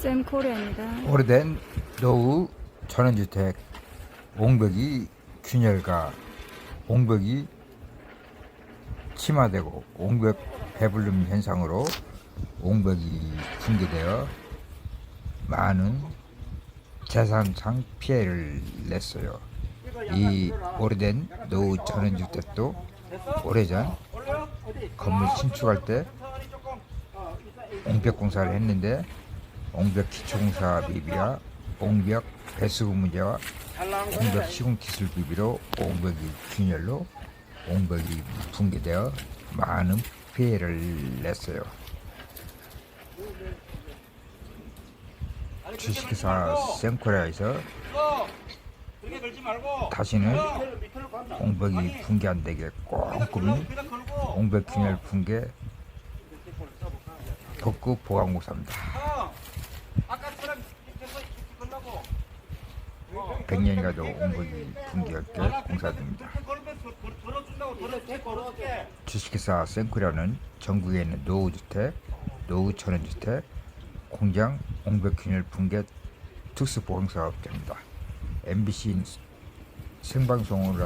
쌤 코리아입니다. 오래된 노후 전원주택 옹벽이 균열과 옹벽이 침하되고 옹벽 배불름 현상으로 옹벽이 붕괴되어 많은 재산상 피해를 냈어요. 이 오래된 노후 전원주택도 오래전 건물 신축할 때 옹벽 공사를 했는데 옹벽 기초공사 비비와 옹벽 배수구 문제와 옹벽 시공 기술 비비로 옹벽이 균열로 옹벽이 붕괴되어 많은 피해를 냈어요. 주식회사 말고 다시는. 옹벽이 붕괴 안 되게 꼼꼼히 옹벽 균열 붕괴 복구 보강공사입니다. 형 아까처럼 이렇게 해서 이렇게 걸라고 100년이라도 옹벽이 붕괴할 게 공사됩니다. 주식회사 생코리아는 전국에 있는 노후주택, 노후천연주택, 공장, 옹벽균열 붕괴 특수보강사업자입니다. MBC 생방송으로